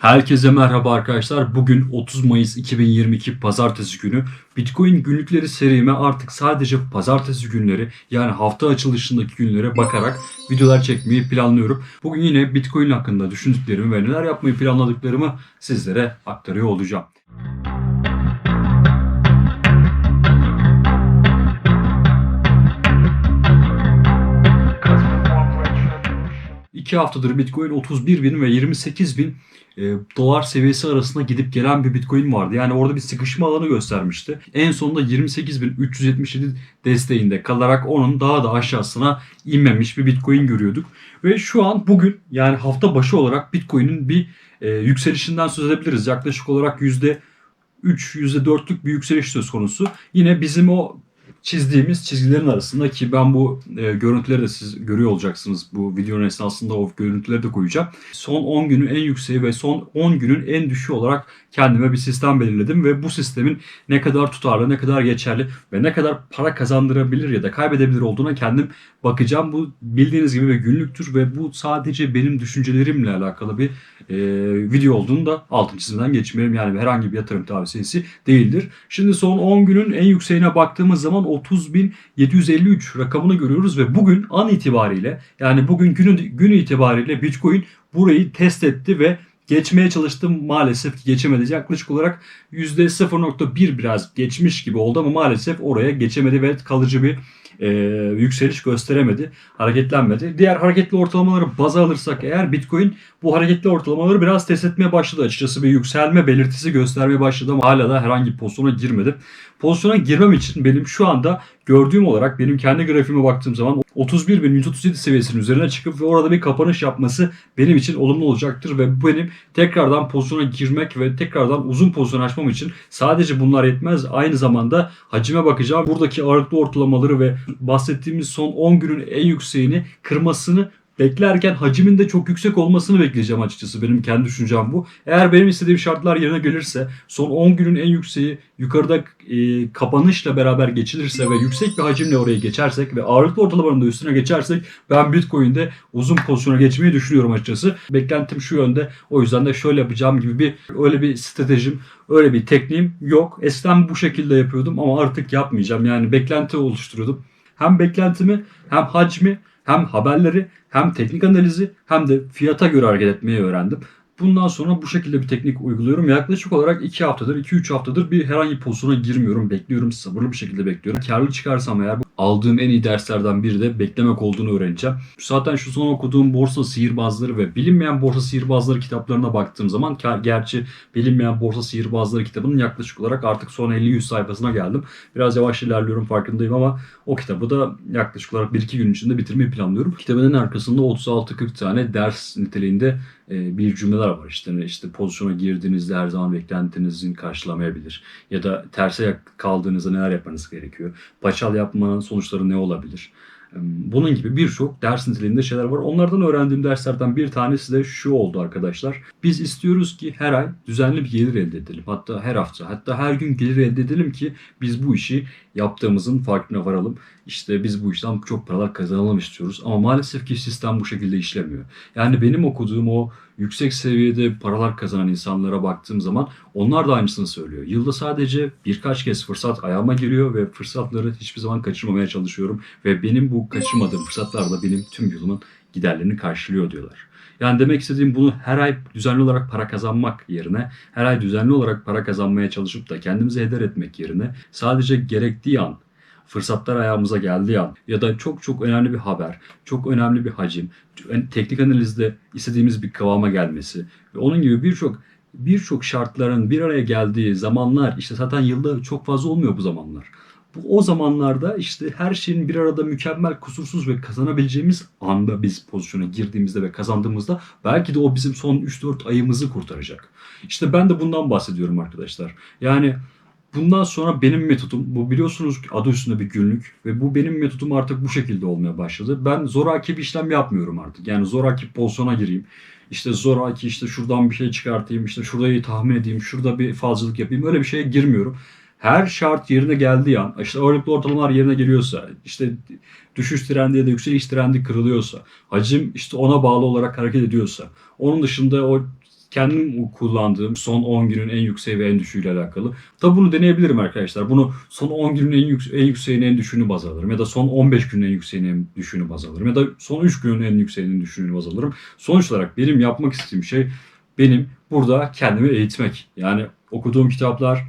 Herkese merhaba arkadaşlar. Bugün 30 Mayıs 2022 Pazartesi günü. Bitcoin günlükleri serime artık sadece pazartesi günleri yani hafta açılışındaki günlere bakarak videolar çekmeyi planlıyorum. Bugün yine Bitcoin hakkında düşündüklerimi ve neler yapmayı planladıklarımı sizlere aktarıyor olacağım. İki haftadır Bitcoin 31 bin ve 28 bin e, dolar seviyesi arasında gidip gelen bir Bitcoin vardı. Yani orada bir sıkışma alanı göstermişti. En sonunda 28.377 desteğinde kalarak onun daha da aşağısına inmemiş bir Bitcoin görüyorduk. Ve şu an bugün yani hafta başı olarak Bitcoin'in bir e, yükselişinden söz edebiliriz. Yaklaşık olarak %3, %4'lük bir yükseliş söz konusu. Yine bizim o çizdiğimiz çizgilerin arasında ki ben bu e, görüntüleri de siz görüyor olacaksınız bu videonun esnasında o görüntüleri de koyacağım. Son 10 günün en yükseği ve son 10 günün en düşüğü olarak kendime bir sistem belirledim ve bu sistemin ne kadar tutarlı, ne kadar geçerli ve ne kadar para kazandırabilir ya da kaybedebilir olduğuna kendim bakacağım. Bu bildiğiniz gibi ve günlüktür ve bu sadece benim düşüncelerimle alakalı bir e, video olduğunu da altın çizimden geçmeyelim. Yani herhangi bir yatırım tavsiyesi değildir. Şimdi son 10 günün en yükseğine baktığımız zaman 30.753 rakamını görüyoruz ve bugün an itibariyle yani bugün günü, günü itibariyle Bitcoin burayı test etti ve geçmeye çalıştım maalesef ki geçemedi. Yaklaşık olarak %0.1 biraz geçmiş gibi oldu ama maalesef oraya geçemedi ve kalıcı bir e, yükseliş gösteremedi, hareketlenmedi. Diğer hareketli ortalamaları baza alırsak eğer Bitcoin bu hareketli ortalamaları biraz test etmeye başladı açıkçası. Bir yükselme belirtisi göstermeye başladı ama hala da herhangi bir pozisyona girmedim. Pozisyona girmem için benim şu anda gördüğüm olarak benim kendi grafiğime baktığım zaman 31.137 seviyesinin üzerine çıkıp ve orada bir kapanış yapması benim için olumlu olacaktır ve bu benim tekrardan pozisyona girmek ve tekrardan uzun pozisyon açmam için sadece bunlar yetmez. Aynı zamanda hacime bakacağım. Buradaki ağırlıklı ortalamaları ve bahsettiğimiz son 10 günün en yükseğini kırmasını beklerken hacimin de çok yüksek olmasını bekleyeceğim açıkçası. Benim kendi düşüncem bu. Eğer benim istediğim şartlar yerine gelirse son 10 günün en yükseği yukarıda e, kapanışla beraber geçilirse ve yüksek bir hacimle oraya geçersek ve ağırlıklı ortalamanın da üstüne geçersek ben Bitcoin'de uzun pozisyona geçmeyi düşünüyorum açıkçası. Beklentim şu yönde. O yüzden de şöyle yapacağım gibi bir öyle bir stratejim, öyle bir tekniğim yok. Eskiden bu şekilde yapıyordum ama artık yapmayacağım. Yani beklenti oluşturuyordum. Hem beklentimi hem hacmi hem haberleri hem teknik analizi hem de fiyata göre hareket etmeyi öğrendim. Bundan sonra bu şekilde bir teknik uyguluyorum. Yaklaşık olarak 2 haftadır, 2-3 haftadır bir herhangi bir pozisyona girmiyorum. Bekliyorum, sabırlı bir şekilde bekliyorum. Karlı çıkarsam eğer aldığım en iyi derslerden biri de beklemek olduğunu öğreneceğim. Zaten şu son okuduğum Borsa Sihirbazları ve Bilinmeyen Borsa Sihirbazları kitaplarına baktığım zaman gerçi Bilinmeyen Borsa Sihirbazları kitabının yaklaşık olarak artık son 50-100 sayfasına geldim. Biraz yavaş ilerliyorum farkındayım ama o kitabı da yaklaşık olarak 1-2 gün içinde bitirmeyi planlıyorum. Kitabın en arkasında 36-40 tane ders niteliğinde e, bir cümleler var işte işte pozisyona girdiğinizde her zaman beklentinizin karşılamayabilir ya da terse kaldığınızda neler yapmanız gerekiyor. Paçal yapmanın sonuçları ne olabilir? Bunun gibi birçok ders niteliğinde şeyler var. Onlardan öğrendiğim derslerden bir tanesi de şu oldu arkadaşlar. Biz istiyoruz ki her ay düzenli bir gelir elde edelim. Hatta her hafta hatta her gün gelir elde edelim ki biz bu işi yaptığımızın farkına varalım. İşte biz bu işten çok paralar kazanalım istiyoruz. Ama maalesef ki sistem bu şekilde işlemiyor. Yani benim okuduğum o yüksek seviyede paralar kazanan insanlara baktığım zaman onlar da aynısını söylüyor. Yılda sadece birkaç kez fırsat ayağıma geliyor ve fırsatları hiçbir zaman kaçırmamaya çalışıyorum. Ve benim bu kaçırmadığım fırsatlar da benim tüm yılımın giderlerini karşılıyor diyorlar. Yani demek istediğim bunu her ay düzenli olarak para kazanmak yerine, her ay düzenli olarak para kazanmaya çalışıp da kendimizi heder etmek yerine sadece gerektiği an fırsatlar ayağımıza geldiği an ya da çok çok önemli bir haber, çok önemli bir hacim, teknik analizde istediğimiz bir kıvama gelmesi ve onun gibi birçok birçok şartların bir araya geldiği zamanlar işte zaten yılda çok fazla olmuyor bu zamanlar. Bu o zamanlarda işte her şeyin bir arada mükemmel, kusursuz ve kazanabileceğimiz anda biz pozisyona girdiğimizde ve kazandığımızda belki de o bizim son 3-4 ayımızı kurtaracak. İşte ben de bundan bahsediyorum arkadaşlar. Yani Bundan sonra benim metodum, bu biliyorsunuz adı üstünde bir günlük ve bu benim metodum artık bu şekilde olmaya başladı. Ben zoraki bir işlem yapmıyorum artık. Yani zoraki pozisyona gireyim. İşte zoraki işte şuradan bir şey çıkartayım, işte şurayı tahmin edeyim, şurada bir fazlalık yapayım. Öyle bir şeye girmiyorum. Her şart yerine geldiği an, işte ağırlıklı ortalamalar yerine geliyorsa, işte düşüş trendi ya da yükseliş trendi kırılıyorsa, hacim işte ona bağlı olarak hareket ediyorsa, onun dışında o kendim kullandığım son 10 günün en yükseği ve en düşüğüyle alakalı. Tabi bunu deneyebilirim arkadaşlar. Bunu son 10 günün en, yük- en yükseğini en düşüğünü baz alırım. Ya da son 15 günün en yükseğini en düşüğünü baz alırım. Ya da son 3 günün en yükseğini en düşüğünü baz alırım. Sonuç olarak benim yapmak istediğim şey benim burada kendimi eğitmek. Yani okuduğum kitaplar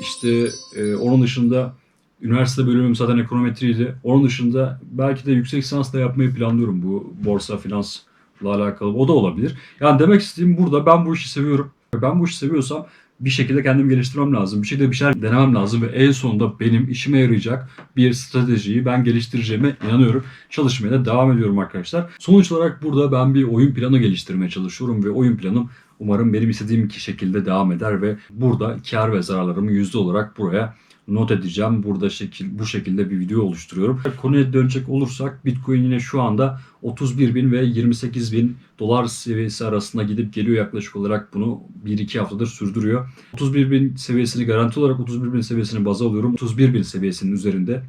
işte e, onun dışında üniversite bölümüm zaten ekonometriydi. Onun dışında belki de yüksek lisans da yapmayı planlıyorum bu borsa finansla alakalı. O da olabilir. Yani demek istediğim burada ben bu işi seviyorum. Ben bu işi seviyorsam bir şekilde kendimi geliştirmem lazım. Bir şekilde bir şeyler denemem lazım ve en sonunda benim işime yarayacak bir stratejiyi ben geliştireceğime inanıyorum. Çalışmaya da devam ediyorum arkadaşlar. Sonuç olarak burada ben bir oyun planı geliştirmeye çalışıyorum ve oyun planım umarım benim istediğim ki şekilde devam eder ve burada kar ve zararlarımı yüzde olarak buraya not edeceğim. Burada şekil bu şekilde bir video oluşturuyorum. Konuya dönecek olursak Bitcoin yine şu anda 31 bin ve 28 bin dolar seviyesi arasında gidip geliyor yaklaşık olarak bunu 1-2 haftadır sürdürüyor. 31 bin seviyesini garanti olarak 31 bin seviyesini baz alıyorum. 31 bin seviyesinin üzerinde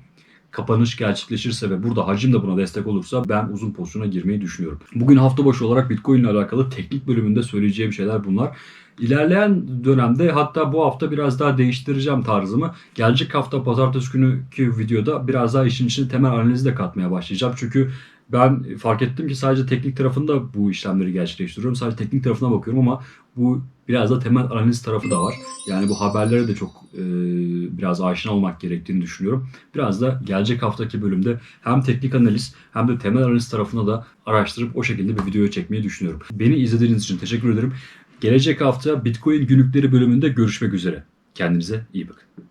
kapanış gerçekleşirse ve burada hacim de buna destek olursa ben uzun pozisyona girmeyi düşünüyorum. Bugün hafta başı olarak Bitcoin ile alakalı teknik bölümünde söyleyeceğim şeyler bunlar. İlerleyen dönemde hatta bu hafta biraz daha değiştireceğim tarzımı. Gelecek hafta pazartesi günkü videoda biraz daha işin içine temel analizi de katmaya başlayacağım. Çünkü ben fark ettim ki sadece teknik tarafında bu işlemleri gerçekleştiriyorum. Sadece teknik tarafına bakıyorum ama bu biraz da temel analiz tarafı da var. Yani bu haberlere de çok e, biraz aşina olmak gerektiğini düşünüyorum. Biraz da gelecek haftaki bölümde hem teknik analiz hem de temel analiz tarafına da araştırıp o şekilde bir video çekmeyi düşünüyorum. Beni izlediğiniz için teşekkür ederim. Gelecek hafta Bitcoin günlükleri bölümünde görüşmek üzere. Kendinize iyi bakın.